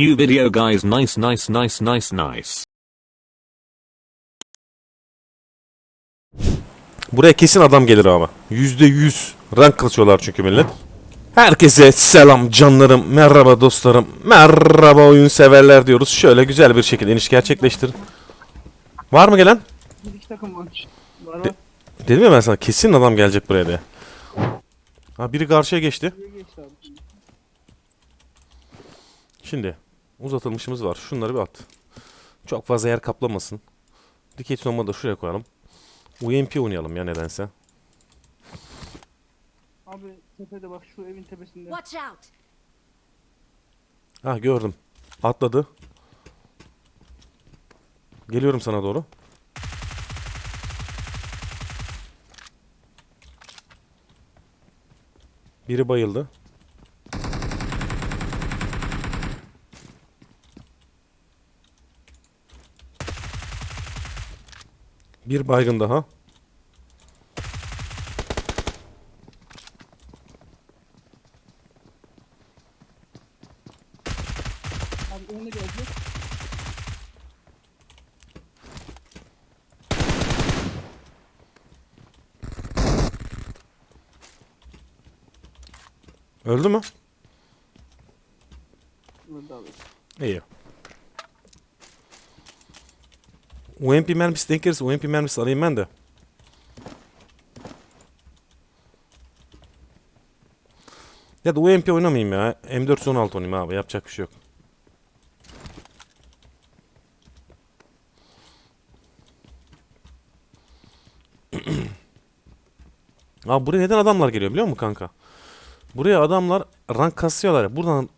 New video guys nice nice nice nice nice. Buraya kesin adam gelir ama. Yüzde yüz. Rank kasıyorlar çünkü millet. Herkese selam canlarım, merhaba dostlarım, merhaba oyun severler diyoruz. Şöyle güzel bir şekilde iniş gerçekleştirin. Var mı gelen? İki takım var. Var De-. Dedim ya ben sana kesin adam gelecek buraya diye. Ha biri karşıya geçti. Şimdi uzatılmışımız var. Şunları bir at. Çok fazla yer kaplamasın. Dikey sonunda da şuraya koyalım. UMP oynayalım ya nedense. Abi tepede bak şu evin tepesinde. Watch out! Ha gördüm. Atladı. Geliyorum sana doğru. Biri bayıldı. Bir baygın daha. Abi. Öldü mü? Burada abi. İyi. UMP mermisi denk gelirse UMP mermisi alayım ben de. Ya da UMP oynamayayım ya. M416 oynayayım abi. Yapacak bir şey yok. Abi buraya neden adamlar geliyor biliyor musun kanka? Buraya adamlar rank kasıyorlar. Buradan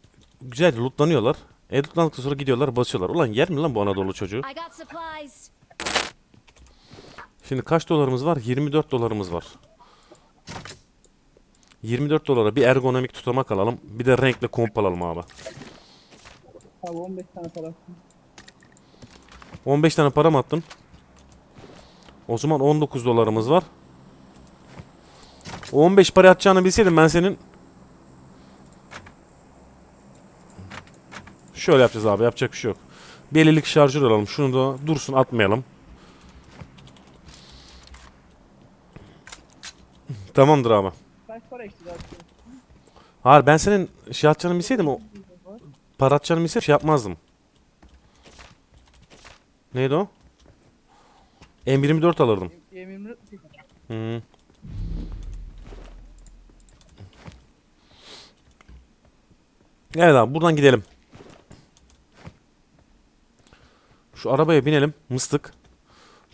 güzel lootlanıyorlar. E lootlandıktan sonra gidiyorlar basıyorlar. Ulan yer mi lan bu Anadolu çocuğu? Şimdi kaç dolarımız var? 24 dolarımız var. 24 dolara bir ergonomik tutamak alalım. Bir de renkli komp alalım abi. Abi 15 tane para attım. 15 tane para mı attın? O zaman 19 dolarımız var. O 15 para atacağını bilseydim ben senin... Şöyle yapacağız abi yapacak bir şey yok. Bir elilik şarjör alalım. Şunu da dursun atmayalım. Tamamdır abi. Kaç para? Hayır ben senin şey atacağını bilseydim o para atacağını bilseydim şey yapmazdım. Neydi o? M24 alırdım. M24 Hı. Evet abi buradan gidelim. Şu arabaya binelim. Mıstık.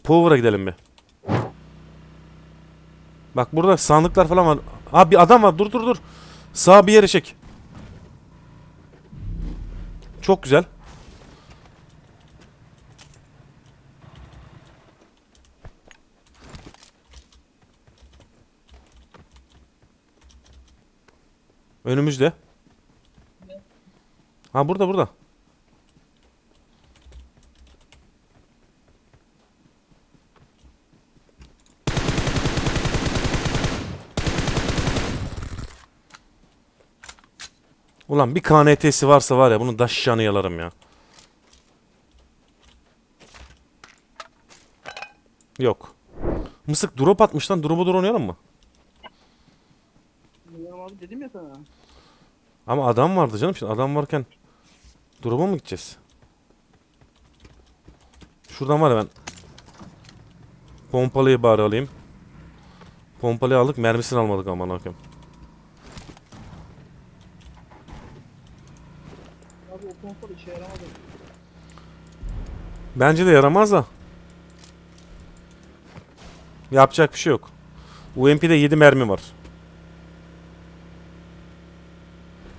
Power'a gidelim bir. Bak burada sandıklar falan var. Abi bir adam var. Dur dur dur. Sağ bir yere çek. Çok güzel. Önümüzde. Ha burada burada. Ulan bir KNT'si varsa var ya bunu daşşanı yalarım ya. Yok. Mısık drop atmış lan. Drop'u dur oynayalım mı? Bilmiyorum abi dedim ya sana. Ama adam vardı canım. Şimdi adam varken drop'a mı gideceğiz? Şuradan var ya ben pompalıyı bari alayım. Pompalıyı aldık. Mermisini almadık aman hakim. Abi o pompa da işe yaramadı. Bence de yaramaz da. Yapacak bir şey yok. UMP'de 7 mermi var.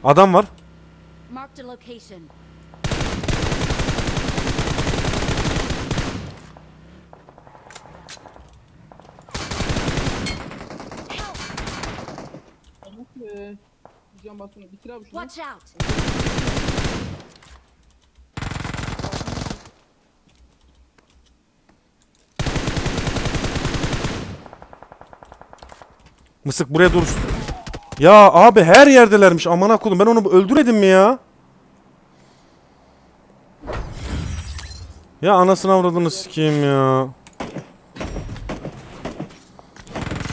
Adam var. Marked a location. Abi nasıl? Bir can basını bitir abi şunu. Watch out! Mısık buraya dur. Ya abi her yerdelermiş amına koydum. Ben onu öldüredim mi ya? Ya anasını avradını sikeyim ya.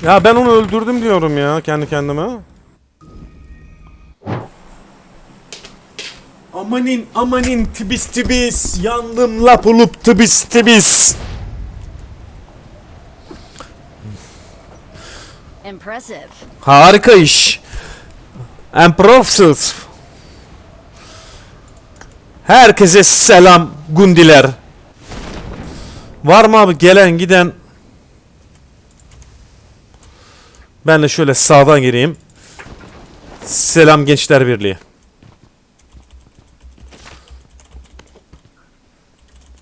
Ya ben onu öldürdüm diyorum ya kendi kendime. Amanin amanin tibis tibis yandım lap olup tibis tibis. Impressive. Harika iş. Impressive. Herkese selam gundiler. Var mı abi gelen giden? Ben de şöyle sağdan gireyim. Selam Gençler Birliği.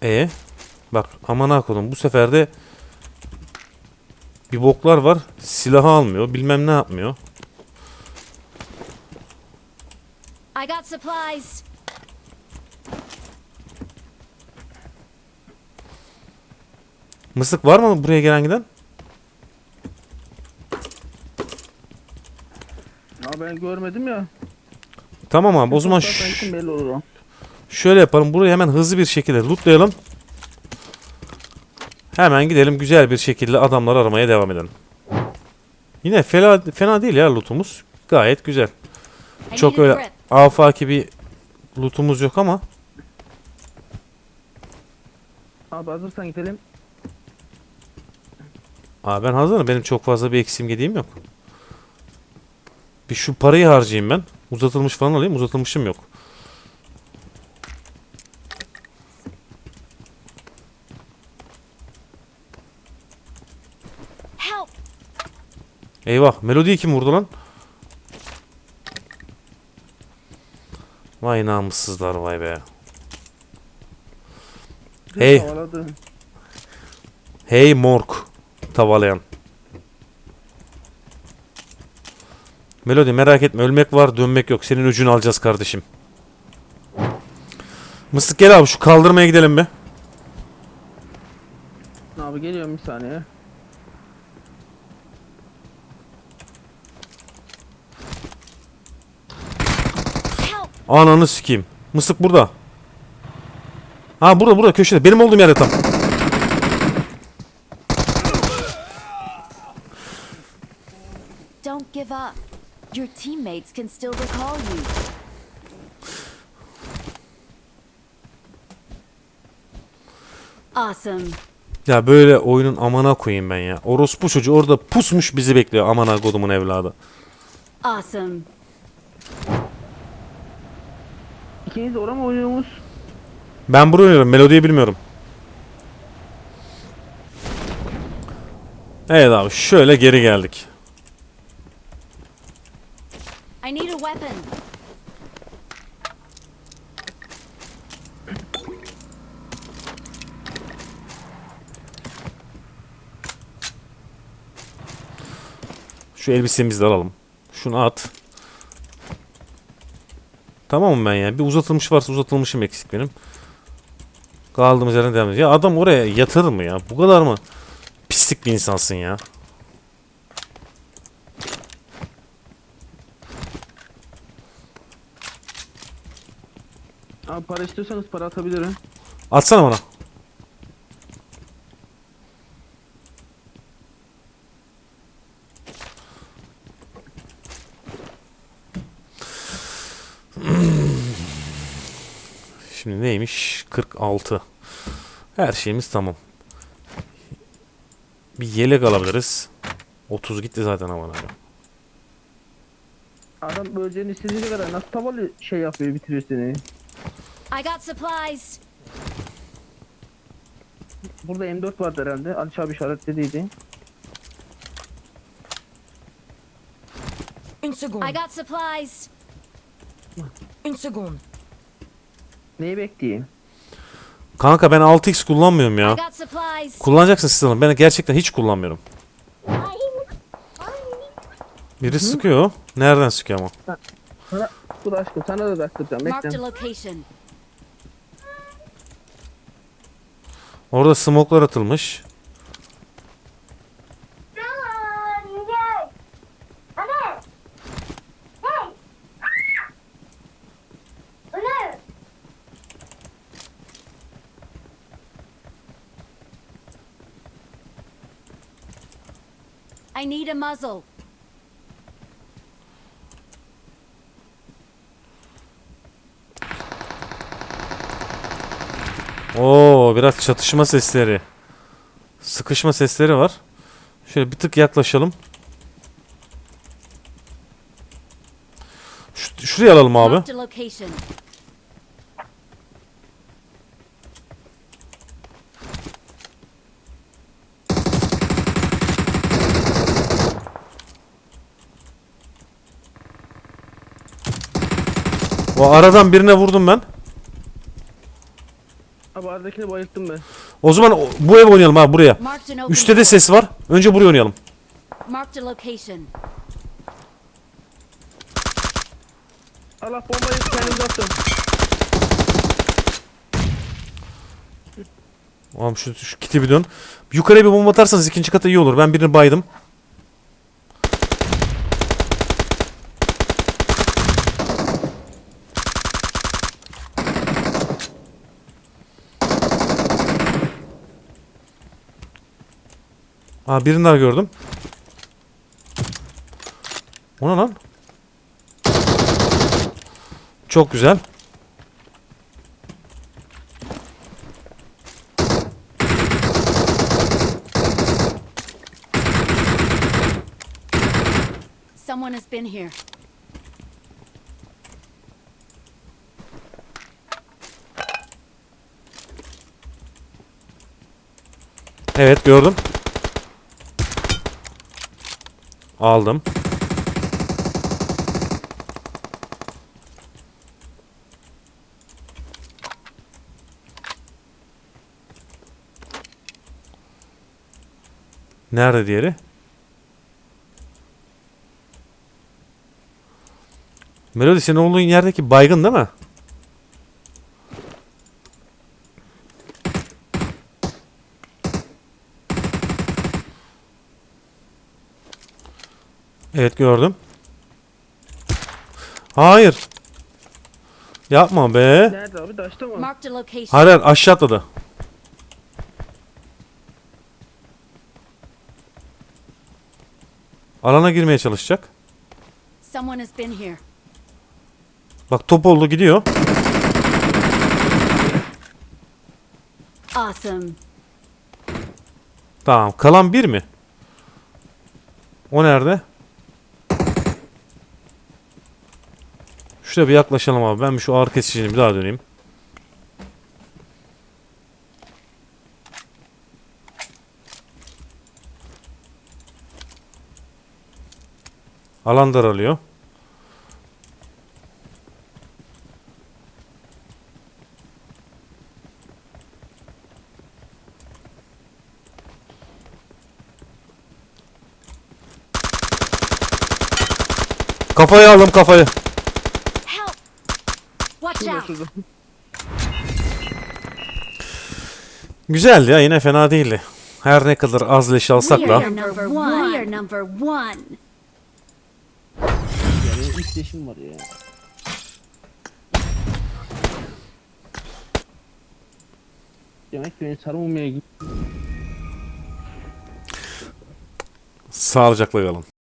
E bak aman ha kodum bu sefer de bir boklar var. Silahı almıyor. Bilmem ne yapmıyor. I got supplies. Mısık var mı buraya gelen giden? Ya ben görmedim ya. Tamam abi o zaman Fotoğraftan ş- kim belli olur o. şöyle yapalım. Burayı hemen hızlı bir şekilde lootlayalım. Hemen gidelim güzel bir şekilde adamları aramaya devam edelim. Yine fena, fena değil ya lootumuz. Gayet güzel. Çok öyle afaki bir lootumuz yok ama. Abi hazırsan gidelim. Aa ben hazırım. Benim çok fazla bir eksiğim gediğim yok. Bir şu parayı harcayayım ben. Uzatılmış falan alayım. Uzatılmışım yok. Eyvah. Melodiyi kim vurdu lan? Vay namussuzlar vay be. Hey. Hey morg. Tavalayan. Melodi merak etme ölmek var dönmek yok. Senin öcünü alacağız kardeşim. Mısık gel abi şu kaldırmaya gidelim be. Abi geliyorum bir saniye. Ananı sikeyim. Mısık burada. Ha burada burada köşede. Benim olduğum yerde tam. Don't give up. Your teammates can still recall you. Awesome. Ya böyle oyunun amana koyayım ben ya. Orospu çocuğu orada pusmuş bizi bekliyor. Amana kodumun evladı. Awesome. İkiniz oraya mı oynuyorsunuz? Ben buraya oynuyorum. Melodiyi bilmiyorum. Evet abi şöyle geri geldik. I need a weapon. Şu elbisemizi de alalım. Şunu at. Tamam ben ya. Bir uzatılmış varsa uzatılmışım eksik benim. Kaldığımız yerden devam ediyoruz. Ya adam oraya yatırır mı ya? Bu kadar mı? Pislik bir insansın ya. Abi para istiyorsanız para atabilirim. Atsana bana. Şimdi neymiş? 46. Her şeyimiz tamam. Bir yelek alabiliriz. 30 gitti zaten aman abi. Adam böleceğini istediği kadar nasıl tavalı şey yapıyor bitiriyor seni. I got supplies. Burada M4 vardı herhalde. Ali abi işaretlediydi. Une seconde. I got supplies. Une seconde. Neyi bekleyeyim? Kanka ben 6x kullanmıyorum ya. Kullanacaksın siz alın. Ben gerçekten hiç kullanmıyorum. Biri sıkıyor. Nereden sıkıyor ama? Sana, dur aşkım sana da taktıracağım. Marked Bekle. Orada smoklar atılmış. I need a muzzle. Oo biraz çatışma sesleri. Sıkışma sesleri var. Şöyle bir tık yaklaşalım. Şu, şuraya alalım abi. O aradan birine vurdum ben. Abi aradakini bayılttım ben. O zaman o- bu ev oynayalım abi buraya. Marked an open Üçte de door. ses var. Önce buraya oynayalım. Marked a location. Allah bombayı kendimize attım. Oğlum şu, şu kiti bir dön. Yukarıya bir bomba atarsanız ikinci kata iyi olur. Ben birini baydım. Aa birini daha gördüm. O ne lan? Çok güzel. Someone has been here. Evet gördüm. Aldım. Nerede diğeri? Melody senin olduğun yerdeki baygın değil mi? Evet gördüm. Hayır. Yapma be. Nerede abi? Daşta mı? Marked a location. Hayır hayır aşağı atladı. Alana girmeye çalışacak. Someone has been here. Bak top oldu gidiyor. Awesome. Tamam. Kalan bir mi? O nerede? Şuraya bir yaklaşalım abi. Ben bir şu ağır kesicini bir daha döneyim. Alan daralıyor. Kafayı aldım kafayı. Şurada. Güzeldi ya yine fena değildi. Her ne kadar az leş alsak da. var ya. Demek ki beni sarılmamaya git. Sağlıcakla kalın.